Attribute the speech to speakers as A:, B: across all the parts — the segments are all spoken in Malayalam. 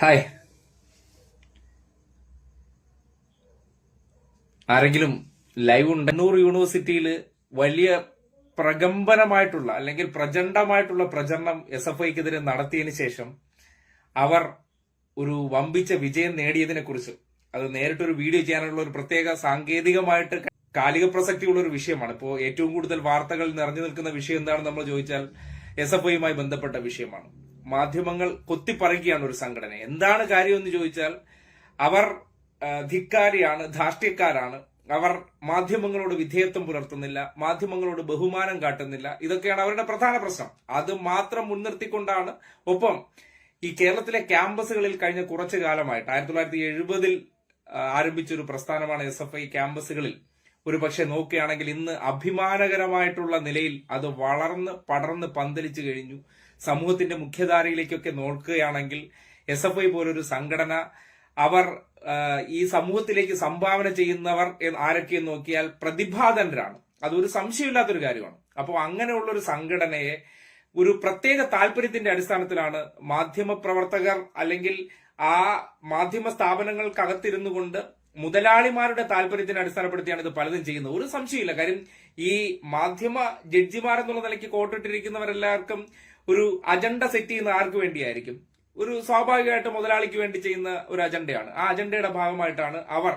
A: ഹായ്. ആരെങ്കിലും ലൈവ് ഉണ്ട് കണ്ണൂർ യൂണിവേഴ്സിറ്റിയിൽ വലിയ പ്രകമ്പനമായിട്ടുള്ള അല്ലെങ്കിൽ പ്രചണ്ഡമായിട്ടുള്ള പ്രചരണം എസ് എഫ് ഐക്കെതിരെ നടത്തിയതിനു ശേഷം അവർ ഒരു വമ്പിച്ച വിജയം നേടിയതിനെ കുറിച്ച് അത് നേരിട്ടൊരു വീഡിയോ ചെയ്യാനുള്ള ഒരു പ്രത്യേക സാങ്കേതികമായിട്ട് കാലിക പ്രസക്തിയുള്ള ഒരു വിഷയമാണ്. ഇപ്പോൾ ഏറ്റവും കൂടുതൽ വാർത്തകൾ നിറഞ്ഞു നിൽക്കുന്ന വിഷയം എന്താണെന്ന് നമ്മൾ ചോദിച്ചാൽ എസ് എഫ് ഐയുമായി ബന്ധപ്പെട്ട വിഷയമാണ്. മാധ്യമങ്ങൾ കൊത്തിപ്പറയുകയാണ് ഒരു സംഘടന. എന്താണ് കാര്യം എന്ന് ചോദിച്ചാൽ അവർ ധിക്കാരിയാണ് ധാർഷ്ട്യക്കാരാണ്. അവർ മാധ്യമങ്ങളോട് വിധേയത്വം പുലർത്തുന്നില്ല മാധ്യമങ്ങളോട് ബഹുമാനം കാട്ടുന്നില്ല. ഇതൊക്കെയാണ് അവരുടെ പ്രധാന പ്രശ്നം. അത് മാത്രം മുൻനിർത്തിക്കൊണ്ടാണ് ഒപ്പം ഈ കേരളത്തിലെ ക്യാമ്പസുകളിൽ കഴിഞ്ഞ കുറച്ചു കാലമായിട്ട് ആയിരത്തി തൊള്ളായിരത്തി എഴുപതിൽ ആരംഭിച്ച ഒരു പ്രസ്ഥാനമാണ് എസ് എഫ് ഐ ക്യാമ്പസുകളിൽ. ഒരു പക്ഷെ നോക്കുകയാണെങ്കിൽ ഇന്ന് അഭിമാനകരമായിട്ടുള്ള നിലയിൽ അത് വളർന്ന് പടർന്ന് പന്തലിച്ചു കഴിഞ്ഞു. സമൂഹത്തിന്റെ മുഖ്യധാരയിലേക്കൊക്കെ നോക്കുകയാണെങ്കിൽ എസ് എഫ് ഐ പോലൊരു സംഘടന അവർ ഈ സമൂഹത്തിലേക്ക് സംഭാവന ചെയ്യുന്നവർ ആരൊക്കെയെന്ന് നോക്കിയാൽ പ്രതിഭാതനരാണ് അതൊരു സംശയമില്ലാത്തൊരു കാര്യമാണ്. അപ്പോൾ അങ്ങനെയുള്ള ഒരു സംഘടനയെ ഒരു പ്രത്യേക താല്പര്യത്തിന്റെ അടിസ്ഥാനത്തിലാണ് മാധ്യമ പ്രവർത്തകർ അല്ലെങ്കിൽ ആ മാധ്യമ സ്ഥാപനങ്ങൾക്കകത്തിരുന്നു കൊണ്ട് മുതലാളിമാരുടെ താല്പര്യത്തിന് അടിസ്ഥാനപ്പെടുത്തിയാണ് ഇത് പലതും ചെയ്യുന്നത്. ഒരു സംശയമില്ല കാര്യം ഈ മാധ്യമ ജഡ്ജിമാർ എന്നുള്ള നിലയ്ക്ക് കോട്ടിട്ടിരിക്കുന്നവരെല്ലാവർക്കും ഒരു അജണ്ട സെറ്റ് ചെയ്യുന്ന ആർക്ക് വേണ്ടിയായിരിക്കും? ഒരു സ്വാഭാവികമായിട്ട് മുതലാളിക്ക് വേണ്ടി ചെയ്യുന്ന ഒരു അജണ്ടയാണ്. ആ അജണ്ടയുടെ ഭാഗമായിട്ടാണ് അവർ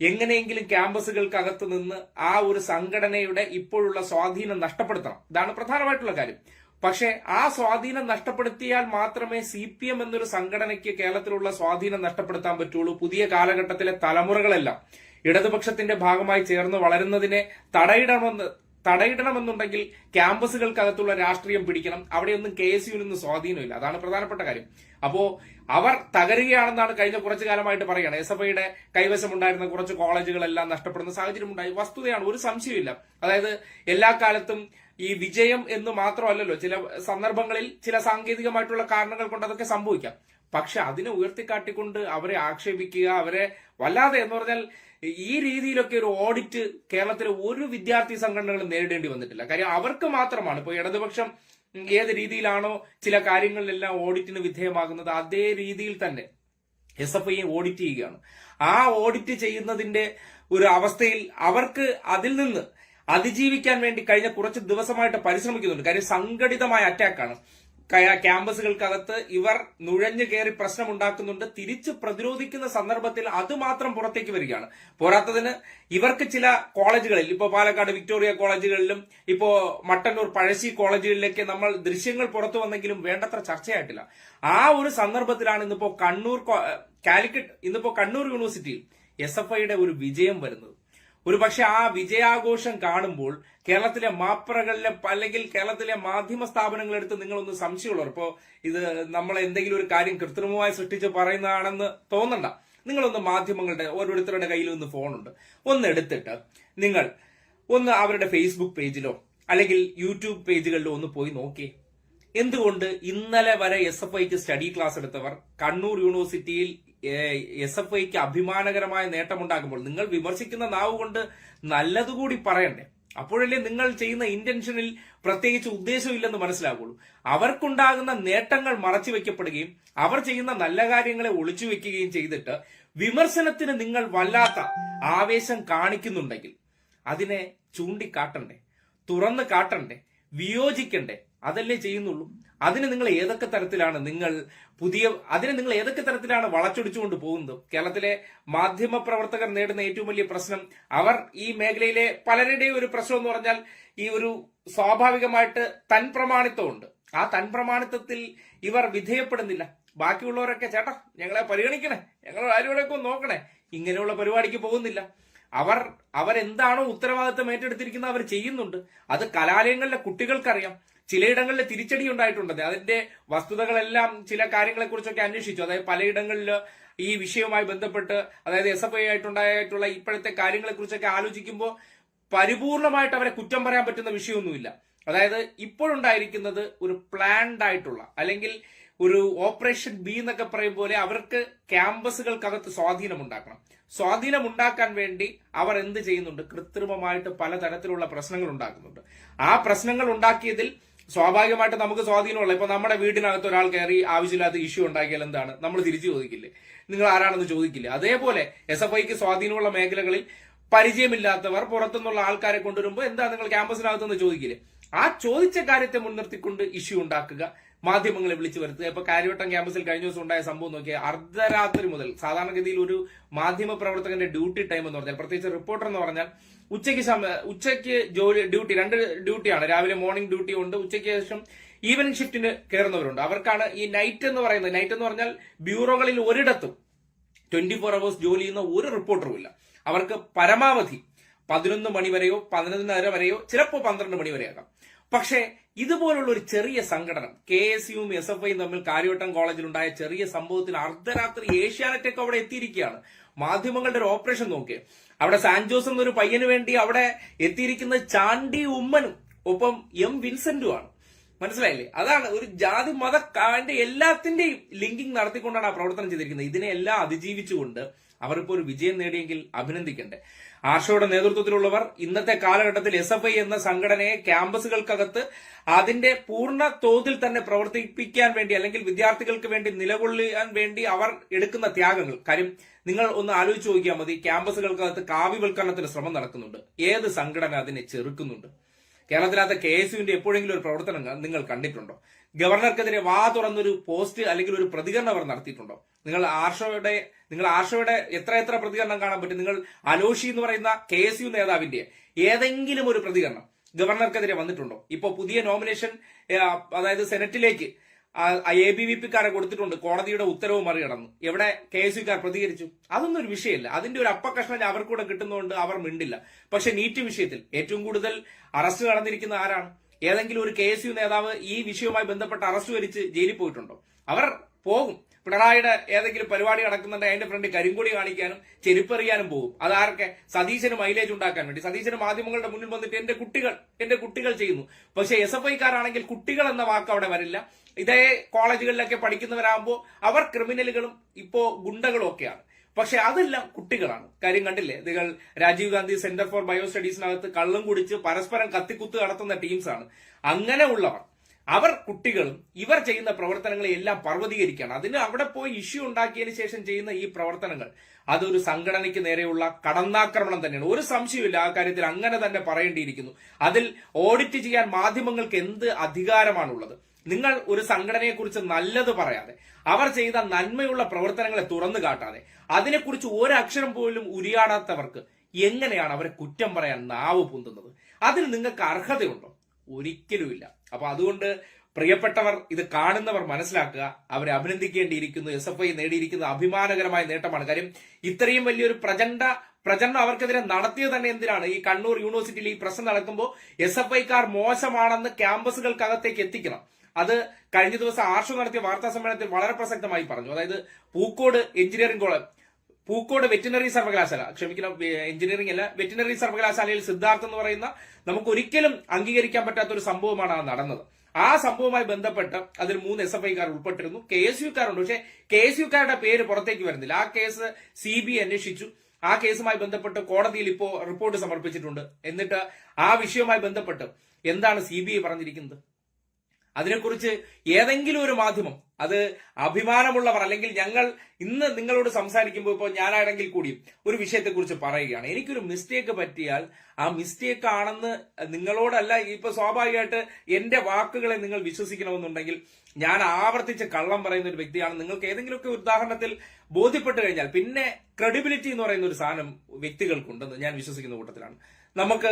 A: എങ്ങനെയെങ്കിലും ക്യാമ്പസുകൾക്കകത്ത് നിന്ന് ആ ഒരു സംഘടനയുടെ ഇപ്പോഴുള്ള സ്വാധീനം നഷ്ടപ്പെടുത്തണം. ഇതാണ് പ്രധാനമായിട്ടുള്ള കാര്യം. പക്ഷേ ആ സ്വാധീനം നഷ്ടപ്പെടുത്തിയാൽ മാത്രമേ സി പി എം എന്നൊരു സംഘടനയ്ക്ക് കേരളത്തിലുള്ള സ്വാധീനം നഷ്ടപ്പെടുത്താൻ പറ്റുള്ളൂ. പുതിയ കാലഘട്ടത്തിലെ തലമുറകളെല്ലാം ഇടതുപക്ഷത്തിന്റെ ഭാഗമായി ചേർന്ന് വളരുന്നതിനെ തടയിടണമെന്ന് തടയിടണമെന്നുണ്ടെങ്കിൽ ക്യാമ്പസുകൾക്കകത്തുള്ള രാഷ്ട്രീയം പിടിക്കണം. അവിടെയൊന്നും കെ എസ് യുവിനൊന്നും സ്വാധീനമില്ല. അതാണ് പ്രധാനപ്പെട്ട കാര്യം. അപ്പോ അവർ തകരുകയാണെന്നാണ് കഴിഞ്ഞ കുറച്ചു കാലമായിട്ട് പറയുന്നത് എസ് എഫ് ഐയുടെ കൈവശമുണ്ടായിരുന്ന കുറച്ച് കോളേജുകളെല്ലാം നഷ്ടപ്പെടുന്ന സാഹചര്യം ഉണ്ടായി വസ്തുതയാണ് ഒരു സംശയമില്ല അതായത് എല്ലാ കാലത്തും ഈ വിജയം എന്ന് മാത്രമല്ലല്ലോ ചില സന്ദർഭങ്ങളിൽ ചില സാങ്കേതികമായിട്ടുള്ള കാരണങ്ങൾ കൊണ്ട് അതൊക്കെ സംഭവിക്കാം. പക്ഷെ അതിനെ ഉയർത്തിക്കാട്ടിക്കൊണ്ട് അവരെ ആക്ഷേപിക്കുക അവരെ വല്ലാതെ എന്ന് പറഞ്ഞാൽ ഈ രീതിയിലൊക്കെ ഒരു ഓഡിറ്റ് കേരളത്തിലെ ഒരു വിദ്യാർത്ഥി സംഘടനകളും നേരിടേണ്ടി വന്നിട്ടില്ല. കാര്യം അവർക്ക് മാത്രമാണ്. ഇപ്പോൾ ഇടതുപക്ഷം ഏത് രീതിയിലാണോ ചില കാര്യങ്ങളിലെല്ലാം ഓഡിറ്റിന് വിധേയമാകുന്നത് അതേ രീതിയിൽ തന്നെ എസ് എഫ് ഐ ഓഡിറ്റ് ചെയ്യുകയാണ്. ആ ഓഡിറ്റ് ചെയ്യുന്നതിന്റെ ഒരു അവസ്ഥയിൽ അവർക്ക് അതിൽ നിന്ന് അതിജീവിക്കാൻ വേണ്ടി കഴിഞ്ഞ കുറച്ച് ദിവസമായിട്ട് പരിശ്രമിക്കുന്നുണ്ട്. കാര്യം സംഘടിതമായ അറ്റാക്കാണ്. ക്യാമ്പസുകൾക്കകത്ത് ഇവർ നുഴഞ്ഞു കയറി പ്രശ്നമുണ്ടാക്കുന്നുണ്ട്. തിരിച്ച് പ്രതിരോധിക്കുന്ന സന്ദർഭത്തിൽ അത് മാത്രം പുറത്തേക്ക് വരികയാണ്. പോരാത്തതിന് ഇവർക്ക് ചില കോളേജുകളിൽ ഇപ്പോൾ പാലക്കാട് വിക്ടോറിയ കോളേജുകളിലും ഇപ്പോ മട്ടന്നൂർ പഴശ്ശി കോളേജുകളിലേക്ക് നമ്മൾ ദൃശ്യങ്ങൾ പുറത്തു വന്നെങ്കിലും വേണ്ടത്ര ചർച്ചയായിട്ടില്ല. ആ ഒരു സന്ദർഭത്തിലാണ് ഇന്നിപ്പോ കണ്ണൂർ കാലിക്കറ്റ് ഇന്നിപ്പോ കണ്ണൂർ യൂണിവേഴ്സിറ്റിയിൽ എസ് എഫ് ഐയുടെ ഒരു വിജയം വരുന്നത്. ഒരു പക്ഷെ ആ വിജയാഘോഷം കാണുമ്പോൾ കേരളത്തിലെ മാപ്പറകളിലെ അല്ലെങ്കിൽ കേരളത്തിലെ മാധ്യമ സ്ഥാപനങ്ങളെടുത്ത് നിങ്ങളൊന്ന് സംശയമുള്ളവർ. ഇപ്പോ ഇത് നമ്മൾ എന്തെങ്കിലും ഒരു കാര്യം കൃത്രിമമായി സൃഷ്ടിച്ച് പറയുന്നതാണെന്ന് തോന്നണ്ട. നിങ്ങളൊന്ന് മാധ്യമങ്ങളുടെ ഓരോരുത്തരുടെ കയ്യിൽ ഒന്ന് ഫോണുണ്ട്. ഒന്ന് എടുത്തിട്ട് നിങ്ങൾ ഒന്ന് അവരുടെ ഫേസ്ബുക്ക് പേജിലോ അല്ലെങ്കിൽ യൂട്യൂബ് പേജുകളിലോ ഒന്ന് പോയി നോക്കിയേ. എന്തുകൊണ്ട് ഇന്നലെ വരെ എസ് എഫ് ഐക്ക് സ്റ്റഡി ക്ലാസ് എടുത്തവർ കണ്ണൂർ യൂണിവേഴ്സിറ്റിയിൽ എസ് എഫ് ഐക്ക് അഭിമാനകരമായ നേട്ടമുണ്ടാക്കുമ്പോൾ നിങ്ങൾ വിമർശിക്കുന്ന നാവ് കൊണ്ട് നല്ലതുകൂടി പറയണ്ടേ? അപ്പോഴല്ലേ നിങ്ങൾ ചെയ്യുന്ന ഇന്റൻഷനിൽ പ്രത്യേകിച്ച് ഉദ്ദേശമില്ലെന്ന് മനസ്സിലാകുള്ളൂ അവർക്കുണ്ടാകുന്ന നേട്ടങ്ങൾ മറച്ചു വെക്കപ്പെടുകയും അവർ ചെയ്യുന്ന നല്ല കാര്യങ്ങളെ ഒളിച്ചു വെക്കുകയും ചെയ്തിട്ട് വിമർശനത്തിന് നിങ്ങൾ വല്ലാത്ത ആവേശം കാണിക്കുന്നുണ്ടെങ്കിൽ അതിനെ ചൂണ്ടിക്കാട്ടണ്ടേ? തുറന്ന് കാട്ടണ്ടേ? വിയോജിക്കണ്ടേ? അതല്ലേ ചെയ്യുന്നുള്ളൂ. അതിന് നിങ്ങൾ ഏതൊക്കെ തരത്തിലാണ് നിങ്ങൾ പുതിയ അതിന് നിങ്ങൾ ഏതൊക്കെ തരത്തിലാണ് വളച്ചൊടിച്ചുകൊണ്ട് പോകുന്നത്? കേരളത്തിലെ മാധ്യമ പ്രവർത്തകർ നേടുന്ന ഏറ്റവും വലിയ പ്രശ്നം അവർ ഈ മേഖലയിലെ പലരുടെയും ഒരു പ്രശ്നം എന്ന് പറഞ്ഞാൽ ഈ ഒരു സ്വാഭാവികമായിട്ട് തൻ പ്രമാണിത്വമുണ്ട്. ആ തൻ പ്രമാണിത്വത്തിൽ ഇവർ വിധേയപ്പെടുന്നില്ല. ബാക്കിയുള്ളവരൊക്കെ ചേട്ടാ ഞങ്ങളെ പരിഗണിക്കണേ. ഞങ്ങൾ ഒന്ന് നോക്കണേ. ഇങ്ങനെയുള്ള പരിപാടിക്ക് പോകുന്നില്ല. അവർ അവരെന്താണോ ഉത്തരവാദിത്തം ഏറ്റെടുത്തിരിക്കുന്നത് അവർ ചെയ്യുന്നുണ്ട്. അത് കലാലയങ്ങളിലെ കുട്ടികൾക്കറിയാം. ചിലയിടങ്ങളിൽ തിരിച്ചടി ഉണ്ടായിട്ടുണ്ട്. അതിന്റെ വസ്തുതകളെല്ലാം ചില കാര്യങ്ങളെക്കുറിച്ചൊക്കെ അന്വേഷിച്ചു. അതായത് പലയിടങ്ങളിൽ ഈ വിഷയവുമായി ബന്ധപ്പെട്ട് അതായത് എസ് എഫ് ഐ ആയിട്ടുണ്ടായിട്ടുള്ള ഇപ്പോഴത്തെ കാര്യങ്ങളെക്കുറിച്ചൊക്കെ ആലോചിക്കുമ്പോൾ പരിപൂർണമായിട്ട് അവരെ കുറ്റം പറയാൻ പറ്റുന്ന വിഷയമൊന്നുമില്ല. അതായത് ഇപ്പോഴുണ്ടായിരിക്കുന്നത് ഒരു പ്ലാൻഡ് ആയിട്ടുള്ള അല്ലെങ്കിൽ ഒരു ഓപ്പറേഷൻ ബി എന്നൊക്കെ പറയും പോലെ അവർക്ക് ക്യാമ്പസുകൾക്കകത്ത് സ്വാധീനം ഉണ്ടാക്കണം സ്വാധീനം ഉണ്ടാക്കാൻ വേണ്ടി അവർ എന്ത് ചെയ്യുന്നുണ്ട്? കൃത്രിമമായിട്ട് പലതരത്തിലുള്ള പ്രശ്നങ്ങൾ ഉണ്ടാക്കുന്നുണ്ട് ആ പ്രശ്നങ്ങൾ ഉണ്ടാക്കിയതിൽ സ്വാഭാവികമായിട്ട് നമുക്ക് സ്വാധീനമുള്ള ഇപ്പൊ നമ്മുടെ വീടിനകത്ത് ഒരാൾ കയറി ആവശ്യമില്ലാത്ത ഇഷ്യൂ ഉണ്ടാക്കിയാൽ എന്താണ്? നമ്മൾ തിരിച്ചു ചോദിക്കില്ലേ? നിങ്ങൾ ആരാണെന്ന് ചോദിക്കില്ലേ? അതേപോലെ എസ് എഫ് ഐക്ക് സ്വാധീനമുള്ള മേഖലകളിൽ പരിചയമില്ലാത്തവർ പുറത്തുനിന്നുള്ള ആൾക്കാരെ കൊണ്ടുവരുമ്പോൾ എന്താ നിങ്ങൾ ക്യാമ്പസിനകത്തുനിന്ന് ചോദിക്കില്ലേ? ആ ചോദിച്ച കാര്യത്തെ മുൻനിർത്തിക്കൊണ്ട് ഇഷ്യൂ ഉണ്ടാക്കുക. മാധ്യമങ്ങളെ വിളിച്ചു വരുത്തുക. ഇപ്പൊ കാര്യവട്ടം ക്യാമ്പസിൽ കഴിഞ്ഞ ദിവസം ഉണ്ടായ സംഭവം നോക്കിയാൽ അർദ്ധരാത്രി മുതൽ സാധാരണഗതിയിൽ ഒരു മാധ്യമ പ്രവർത്തകന്റെ ഡ്യൂട്ടി ടൈം എന്ന് പറഞ്ഞാൽ പ്രത്യേകിച്ച് റിപ്പോർട്ടർ എന്ന് പറഞ്ഞാൽ ഉച്ചയ്ക്ക് ഉച്ചയ്ക്ക് ജോലി ഡ്യൂട്ടി രണ്ട് ഡ്യൂട്ടിയാണ്. രാവിലെ മോർണിംഗ് ഡ്യൂട്ടി ഉണ്ട് ഉച്ചയ്ക്ക് ശേഷം ഈവനിങ് ഷിഫ്റ്റിന് കയറുന്നവരുണ്ട്. അവർക്കാണ് ഈ നൈറ്റ് എന്ന് പറയുന്നത്. നൈറ്റ് എന്ന് പറഞ്ഞാൽ ബ്യൂറോകളിൽ ഒരിടത്തും ട്വന്റി ഫോർ അവേഴ്സ് ജോലി ചെയ്യുന്ന ഒരു റിപ്പോർട്ടറും ഇല്ല. അവർക്ക് പരമാവധി പതിനൊന്ന് മണി വരെയോ പതിനൊന്നര വരെയോ ചിലപ്പോൾ പന്ത്രണ്ട് മണി വരെയാകാം. പക്ഷേ ഇതുപോലുള്ള ഒരു ചെറിയ സംഘടന കെ എസ് യുവും എസ് എഫ് ഐയും തമ്മിൽ കാര്യവട്ടം കോളേജിലുണ്ടായ ചെറിയ സംഭവത്തിൽ അർദ്ധരാത്രി ഏഷ്യാനെറ്റൊക്കെ അവിടെ എത്തിയിരിക്കുകയാണ്. മാധ്യമങ്ങളുടെ ഒരു ഓപ്പറേഷൻ നോക്കിയേ. അവിടെ സാൻജോസ് എന്നൊരു പയ്യന് വേണ്ടി അവിടെ എത്തിയിരിക്കുന്ന ചാണ്ടി ഉമ്മനും ഒപ്പം എം വിൻസെന്റുമാണ് മനസ്സിലായില്ലേ? അതാണ് ഒരു ജാതി മത എല്ലാത്തിന്റെയും ലിങ്കിങ് നടത്തിക്കൊണ്ടാണ് ആ പ്രവർത്തനം ചെയ്തിരിക്കുന്നത്. ഇതിനെ എല്ലാം അതിജീവിച്ചുകൊണ്ട് അവർ ഇപ്പോൾ ഒരു വിജയം നേടിയെങ്കിൽ അഭിനന്ദിക്കണ്ടേ. ആർഷയുടെ നേതൃത്വത്തിലുള്ളവർ ഇന്നത്തെ കാലഘട്ടത്തിൽ എസ് എഫ് ഐ എന്ന സംഘടനയെ ക്യാമ്പസുകൾക്കകത്ത് അതിന്റെ പൂർണ തോതിൽ തന്നെ പ്രവർത്തിപ്പിക്കാൻ വേണ്ടി അല്ലെങ്കിൽ വിദ്യാർത്ഥികൾക്ക് വേണ്ടി നിലകൊള്ളാൻ വേണ്ടി അവർ എടുക്കുന്ന ത്യാഗങ്ങൾ. കാര്യം നിങ്ങൾ ഒന്ന് ആലോചിച്ച് നോക്കിയാൽ മതി ക്യാമ്പസുകൾക്കകത്ത് കാവ്യവൽക്കരണത്തിന് ശ്രമം നടക്കുന്നുണ്ട്. ഏത് സംഘടന അതിനെ ചെറുക്കുന്നുണ്ട്? കേരളത്തിലാത്ത കെ എസ് യുവിന്റെ എപ്പോഴെങ്കിലും ഒരു പ്രവർത്തനം നിങ്ങൾ കണ്ടിട്ടുണ്ടോ? ഗവർണർക്കെതിരെ വാ തുറന്നൊരു പോസ്റ്റ് അല്ലെങ്കിൽ ഒരു പ്രതികരണം അവർ നടത്തിയിട്ടുണ്ടോ? നിങ്ങൾ ആർഷയുടെ നിങ്ങൾ ആർഷയുടെ എത്ര എത്ര പ്രതികരണം കാണാൻ പറ്റും? നിങ്ങൾ അലോഷി എന്ന് പറയുന്ന കെ എസ് യു നേതാവിന്റെ ഏതെങ്കിലും ഒരു പ്രതികരണം ഗവർണർക്കെതിരെ വന്നിട്ടുണ്ടോ? ഇപ്പോൾ പുതിയ നോമിനേഷൻ അതായത് സെനറ്റിലേക്ക് എ ബി വി പിക്കാരെ കൊടുത്തിട്ടുണ്ട്. കോടതിയുടെ ഉത്തരവ് മറികടന്നു. എവിടെ കെ എസ് യുക്കാർ പ്രതികരിച്ചു? അതൊന്നും ഒരു വിഷയമല്ല അതിന്റെ ഒരു അപ്പകഷ്ണം അവർക്കൂടെ കിട്ടുന്നതുകൊണ്ട് അവർ മിണ്ടില്ല. പക്ഷെ നീറ്റ് വിഷയത്തിൽ ഏറ്റവും കൂടുതൽ അറസ്റ്റ് നടന്നിരിക്കുന്ന ആരാണ്? ഏതെങ്കിലും ഒരു കെ എസ് യു നേതാവ് ഈ വിഷയവുമായി ബന്ധപ്പെട്ട് അറസ്റ്റ് വരിച്ച് ജയിലിൽ പോയിട്ടുണ്ടോ? അവർ പോകും. പിണറായിയുടെ ഏതെങ്കിലും പരിപാടി നടക്കുന്നുണ്ടെങ്കിൽ അതിന്റെ ഫ്രണ്ട് കരിങ്കൊടി കാണിക്കാനും ചെരുപ്പെറിയാനും പോകും. അതാരൊക്കെ? സതീശന് മൈലേജ് ഉണ്ടാക്കാൻ വേണ്ടി. സതീശന് മാധ്യമങ്ങളുടെ മുന്നിൽ വന്നിട്ട് എന്റെ കുട്ടികൾ എന്റെ കുട്ടികൾ ചെയ്യുന്നു. പക്ഷേ എസ് എഫ് ഐക്കാരാണെങ്കിൽ കുട്ടികൾ എന്ന വാക്ക് അവിടെ വരില്ല. ഇതേ കോളേജുകളിലൊക്കെ പഠിക്കുന്നവരാകുമ്പോൾ അവർ ക്രിമിനലുകളും ഇപ്പോ ഗുണ്ടകളും ഒക്കെയാണ്. പക്ഷെ അതെല്ലാം കുട്ടികളാണ്. കാര്യം കണ്ടില്ലേ? നിങ്ങൾ Rajiv Gandhi centre for bio സ്റ്റഡീസിനകത്ത് കള്ളം കുടിച്ച് പരസ്പരം കത്തിക്കുത്ത് നടത്തുന്ന ടീംസാണ്. അങ്ങനെ ഉള്ളവർ അവർ കുട്ടികളും ഇവർ ചെയ്യുന്ന പ്രവർത്തനങ്ങളെ എല്ലാം പർവതീകരിക്കുകയാണ്. അതിന് അവിടെ പോയി ഇഷ്യൂ ഉണ്ടാക്കിയതിന് ശേഷം ചെയ്യുന്ന ഈ പ്രവർത്തനങ്ങൾ അതൊരു സംഘടനയ്ക്ക് നേരെയുള്ള കടന്നാക്രമണം തന്നെയാണ്. ഒരു സംശയമില്ല ആ കാര്യത്തിൽ അങ്ങനെ തന്നെ പറയേണ്ടിയിരിക്കുന്നു. അതിൽ ഓഡിറ്റ് ചെയ്യാൻ മാധ്യമങ്ങൾക്ക് എന്ത് അധികാരമാണുള്ളത്? നിങ്ങൾ ഒരു സംഘടനയെക്കുറിച്ച് നല്ലത് പറയാതെ അവർ ചെയ്ത നന്മയുള്ള പ്രവർത്തനങ്ങളെ തുറന്നു കാട്ടാതെ അതിനെക്കുറിച്ച് ഒരക്ഷരം പോലും ഉരിയാടാത്തവർക്ക് എങ്ങനെയാണ് അവരെ കുറ്റം പറയാൻ നാവ് പൊന്തുന്നത്? അതിന് നിങ്ങൾക്ക് അർഹതയുണ്ടോ? ഒരിക്കലുമില്ല. അപ്പൊ അതുകൊണ്ട് പ്രിയപ്പെട്ടവർ ഇത് കാണുന്നവർ മനസ്സിലാക്കുക അവരെ അഭിനന്ദിക്കേണ്ടിയിരിക്കുന്നു എസ് എഫ് ഐ നേടിയിരിക്കുന്ന അഭിമാനകരമായ നേട്ടമാണ്. കാര്യം ഇത്രയും വലിയൊരു പ്രചണ്ഡ പ്രചരണം അവർക്കെതിരെ നടത്തിയത് തന്നെ എന്തിനാണ്? ഈ കണ്ണൂർ യൂണിവേഴ്സിറ്റിയിൽ ഈ പ്രശ്നം നടക്കുമ്പോൾ എസ് എഫ് ഐക്കാർ മോശമാണെന്ന് ക്യാമ്പസുകൾക്കകത്തേക്ക് എത്തിക്കണം. അത് കഴിഞ്ഞ ദിവസം ആർഷു നടത്തിയ വാർത്താ സമ്മേളനത്തിൽ വളരെ പ്രസക്തമായി പറഞ്ഞു. അതായത് Pookode engineering college Pookode veterinary സർവകലാശാല ക്ഷമിക്കണം എഞ്ചിനീയറിംഗ് അല്ല വെറ്റിനറി സർവകലാശാലയിൽ സിദ്ധാർത്ഥ് എന്ന് പറയുന്ന നമുക്ക് ഒരിക്കലും അംഗീകരിക്കാൻ പറ്റാത്ത ഒരു സംഭവമാണ് നടന്നത്. ആ സംഭവവുമായി ബന്ധപ്പെട്ട് അതിൽ മൂന്ന് എസ് എഫ് ഐക്കാർ ഉൾപ്പെട്ടിരുന്നു. കെ എസ് യുക്കാരുണ്ട് പക്ഷേ കെ എസ് യുക്കാരുടെ പേര് പുറത്തേക്ക് വരുന്നില്ല. ആ കേസ് സി ബി അന്വേഷിച്ചു. ആ കേസുമായി ബന്ധപ്പെട്ട് കോടതിയിൽ ഇപ്പോൾ റിപ്പോർട്ട് സമർപ്പിച്ചിട്ടുണ്ട്. എന്നിട്ട് ആ വിഷയവുമായി ബന്ധപ്പെട്ട് എന്താണ് സി ബി ഐ പറഞ്ഞിരിക്കുന്നത്? അതിനെക്കുറിച്ച് ഏതെങ്കിലും ഒരു മാധ്യമം അത് അഭിമാനമുള്ളവർ അല്ലെങ്കിൽ ഞങ്ങൾ ഇന്ന് നിങ്ങളോട് സംസാരിക്കുമ്പോൾ ഇപ്പോൾ ഞാനാണെങ്കിൽ കൂടിയും ഒരു വിഷയത്തെക്കുറിച്ച് പറയുകയാണ്. എനിക്കൊരു മിസ്റ്റേക്ക് പറ്റിയാൽ ആ മിസ്റ്റേക്ക് ആണെന്ന് നിങ്ങളോടല്ല ഇപ്പൊ സ്വാഭാവികമായിട്ട് എന്റെ വാക്കുകളെ നിങ്ങൾ വിശ്വസിക്കണമെന്നുണ്ടെങ്കിൽ ഞാൻ ആവർത്തിച്ച് കള്ളം പറയുന്ന ഒരു വ്യക്തിയാണ്. നിങ്ങൾക്ക് ഏതെങ്കിലുമൊക്കെ ഉദാഹരണത്തിൽ ബോധ്യപ്പെട്ട് കഴിഞ്ഞാൽ പിന്നെ ക്രെഡിബിലിറ്റി എന്ന് പറയുന്ന ഒരു സാധനം വ്യക്തികൾക്കുണ്ടെന്ന് ഞാൻ വിശ്വസിക്കുന്ന കൂട്ടത്തിലാണ്. നമുക്ക്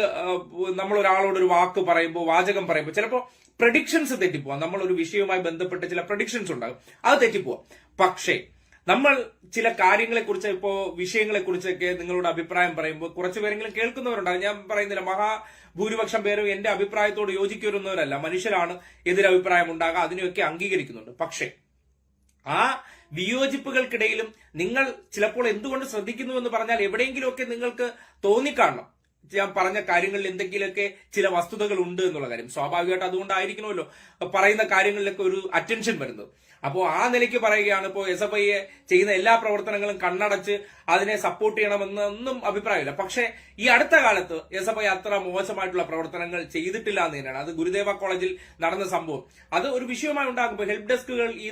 A: നമ്മൾ ഒരാളോട് ഒരു വാക്ക് പറയുമ്പോൾ വാചകം പറയുമ്പോൾ ചിലപ്പോൾ പ്രഡിക്ഷൻസ് തെറ്റിപ്പോവാം. നമ്മൾ ഒരു വിഷയവുമായി ബന്ധപ്പെട്ട് ചില പ്രഡിക്ഷൻസ് ഉണ്ടാകും. അത് തെറ്റിപ്പോവാം. പക്ഷേ നമ്മൾ ചില കാര്യങ്ങളെക്കുറിച്ച് ഇപ്പോൾ ഇപ്പോ വിഷയങ്ങളെ കുറിച്ചൊക്കെ നിങ്ങളുടെ അഭിപ്രായം പറയുമ്പോൾ കുറച്ച് പേരെങ്കിലും കേൾക്കുന്നവരുണ്ടാകും. ഞാൻ പറയുന്നില്ല മഹാഭൂരിപക്ഷം പേരും എന്റെ അഭിപ്രായത്തോട് യോജിക്കുവരുന്നവരല്ല മനുഷ്യരാണ് എതിരഭിപ്രായം ഉണ്ടാകുക അതിനെയൊക്കെ അംഗീകരിക്കുന്നുണ്ട്. പക്ഷേ ആ വിയോജിപ്പുകൾക്കിടയിലും നിങ്ങൾ ചിലപ്പോൾ എന്തുകൊണ്ട് ശ്രദ്ധിക്കുന്നു എന്ന് പറഞ്ഞാൽ എവിടെയെങ്കിലുമൊക്കെ നിങ്ങൾക്ക് തോന്നിക്കാണണം. ഞാൻ പറഞ്ഞ കാര്യങ്ങളിൽ എന്തെങ്കിലുമൊക്കെ ചില വസ്തുതകൾ ഉണ്ട് എന്നുള്ള കാര്യം. സ്വാഭാവികമായിട്ട് അതുകൊണ്ടായിരിക്കണമല്ലോ. പറയുന്ന കാര്യങ്ങളിലൊക്കെ ഒരു അറ്റൻഷൻ വരുന്നത് അപ്പോൾ ആ നിലയ്ക്ക് പറയുകയാണ് ഇപ്പോൾ എസ് എഫ് ഐയെ ചെയ്യുന്ന എല്ലാ പ്രവർത്തനങ്ങളും കണ്ണടച്ച് അതിനെ സപ്പോർട്ട് ചെയ്യണമെന്നൊന്നും അഭിപ്രായമില്ല. പക്ഷേ ഈ അടുത്ത കാലത്ത് എസ് എഫ് ഐ അത്ര മോശമായിട്ടുള്ള പ്രവർത്തനങ്ങൾ ചെയ്തിട്ടില്ല എന്ന് തന്നെയാണ്. അത് ഗുരുദേവ കോളേജിൽ നടന്ന സംഭവം. അത് ഒരു വിഷയമായി ഉണ്ടാകുമ്പോൾ ഹെൽപ്പ് ഡെസ്കുകൾ ഈ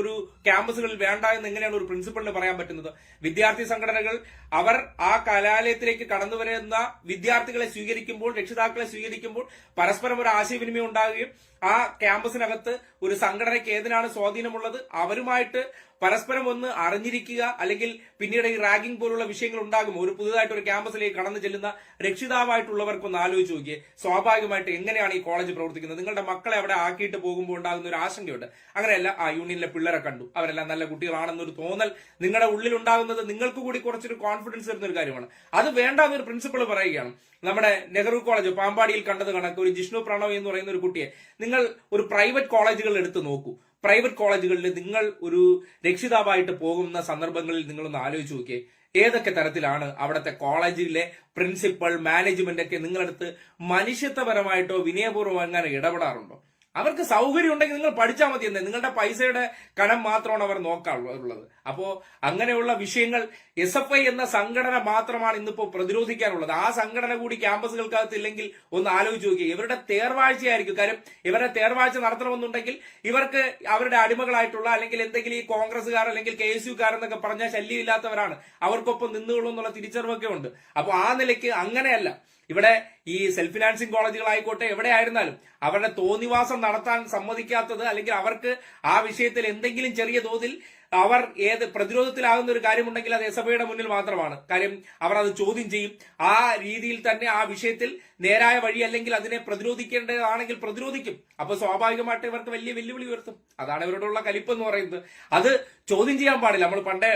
A: ഒരു ക്യാമ്പസുകളിൽ വേണ്ട എന്ന് എങ്ങനെയാണ് ഒരു പ്രിൻസിപ്പളിന് പറയാൻ പറ്റുന്നത്? വിദ്യാർത്ഥി സംഘടനകൾ അവർ ആ കലാലയത്തിലേക്ക് കടന്നു വരുന്ന വിദ്യാർത്ഥികളെ സ്വീകരിക്കുമ്പോൾ രക്ഷിതാക്കളെ സ്വീകരിക്കുമ്പോൾ പരസ്പരം ഒരു ആശയവിനിമയം ഉണ്ടാകുകയും ആ ക്യാമ്പസിനകത്ത് ഒരു സംഘടനയ്ക്ക് ഏതിനാണ് സ്വാധീനമുള്ളത്? അവരുമായിട്ട് പരസ്പരം ഒന്ന് അറിഞ്ഞിരിക്കുക അല്ലെങ്കിൽ പിന്നീട് ഈ റാഗിംഗ് പോലുള്ള വിഷയങ്ങൾ ഉണ്ടാകുമ്പോൾ ഒരു പുതുതായിട്ട് ഒരു ക്യാമ്പസിലേക്ക് കടന്നു ചെല്ലുന്ന രക്ഷിതാവായിട്ടുള്ളവർക്കൊന്ന് ആലോചിച്ച് നോക്കിയേ. സ്വാഭാവികമായിട്ട് എങ്ങനെയാണ് ഈ കോളേജ് പ്രവർത്തിക്കുന്നത്? നിങ്ങളുടെ മക്കളെ അവിടെ ആക്കിയിട്ട് പോകുമ്പോൾ ഉണ്ടാകുന്ന ഒരു ആശങ്കയുണ്ട്. അങ്ങനെയല്ല ആ യൂണിയനിലെ പിള്ളേരെ കണ്ടു. അവരെല്ലാം നല്ല കുട്ടികളാണെന്നൊരു തോന്നൽ നിങ്ങളുടെ ഉള്ളിൽ ഉണ്ടാകുന്നത് നിങ്ങൾക്ക് കൂടി കുറച്ചൊരു കോൺഫിഡൻസ് തരുന്ന ഒരു കാര്യമാണ്. അത് വേണ്ട എന്നൊരു പ്രിൻസിപ്പൾ പറയുകയാണ്. നമ്മുടെ നെഹ്റു കോളേജ് പാമ്പാടിയിൽ കണ്ടത് കണക്ക്. ഒരു ജിഷ്ണു പ്രണവ് എന്ന് പറയുന്ന ഒരു കുട്ടിയെ നിങ്ങൾ ഒരു പ്രൈവറ്റ് കോളേജുകൾ എടുത്ത് നോക്കൂ. പ്രൈവറ്റ് കോളേജുകളിൽ നിങ്ങൾ ഒരു രക്ഷിതാവായിട്ട് പോകുന്ന സന്ദർഭങ്ങളിൽ നിങ്ങളൊന്ന് ആലോചിച്ച് നോക്കിയേ. ഏതൊക്കെ തരത്തിലാണ് അവിടുത്തെ കോളേജിലെ പ്രിൻസിപ്പൽ മാനേജ്മെന്റ് ഒക്കെ നിങ്ങളടുത്ത് മനുഷ്യത്വപരമായിട്ടോ വിനയപൂർവം അങ്ങനെ ഇടപെടാറുണ്ടോ? അവർക്ക് സൗകര്യം ഉണ്ടെങ്കിൽ നിങ്ങൾ പഠിച്ചാൽ മതി എന്നേ. നിങ്ങളുടെ പൈസയുടെ കടം മാത്രമാണ് അവർ നോക്കാറുള്ളത് അപ്പോ അങ്ങനെയുള്ള വിഷയങ്ങൾ എസ് എഫ് ഐ എന്ന സംഘടന മാത്രമാണ് ഇന്നിപ്പോ പ്രതിരോധിക്കാനുള്ളത് ആ സംഘടന കൂടി ക്യാമ്പസുകൾക്കകത്ത് ഇല്ലെങ്കിൽ ഒന്ന് ആലോചിച്ച് നോക്കുക ഇവരുടെ തേർവാഴ്ചയായിരിക്കും. കാര്യം ഇവരുടെ തേർവാഴ്ച നടത്തണമെന്നുണ്ടെങ്കിൽ ഇവർക്ക് അവരുടെ അടിമകളായിട്ടുള്ള അല്ലെങ്കിൽ എന്തെങ്കിലും ഈ കോൺഗ്രസ്സുകാർ അല്ലെങ്കിൽ കെ എസ് യുക്കാർ എന്നൊക്കെ പറഞ്ഞാൽ ശല്യമില്ലാത്തവരാണ്. അവർക്കൊപ്പം നിന്നുകൊള്ളും എന്നുള്ള തിരിച്ചറിവൊക്കെ ഉണ്ട്. അപ്പോൾ ആ നിലയ്ക്ക് അങ്ങനെയല്ല. ഇവിടെ ഈ സെൽഫ് ഫിനാൻസിങ് കോളേജുകളായിക്കോട്ടെ എവിടെ ആയിരുന്നാലും അവരുടെ തോന്നിവാസം നടത്താൻ സമ്മതിക്കാത്തത് അല്ലെങ്കിൽ അവർക്ക് ആ വിഷയത്തിൽ എന്തെങ്കിലും ചെറിയ തോതിൽ അവർ ഏത് പ്രതിരോധത്തിലാകുന്ന ഒരു കാര്യമുണ്ടെങ്കിൽ അത് എസ് എഫ് മുന്നിൽ മാത്രമാണ്. കാര്യം അവർ അത് ചോദ്യം ചെയ്യും. ആ രീതിയിൽ തന്നെ ആ വിഷയത്തിൽ നേരായ വഴി അല്ലെങ്കിൽ അതിനെ പ്രതിരോധിക്കേണ്ടതാണെങ്കിൽ പ്രതിരോധിക്കും. അപ്പൊ സ്വാഭാവികമായിട്ട് ഇവർക്ക് വലിയ വെല്ലുവിളി ഉയർത്തും. അതാണ് ഇവരോടുള്ള കലിപ്പ് എന്ന് പറയുന്നത്. അത് ചോദ്യം ചെയ്യാൻ പാടില്ല. നമ്മൾ പണ്ടേ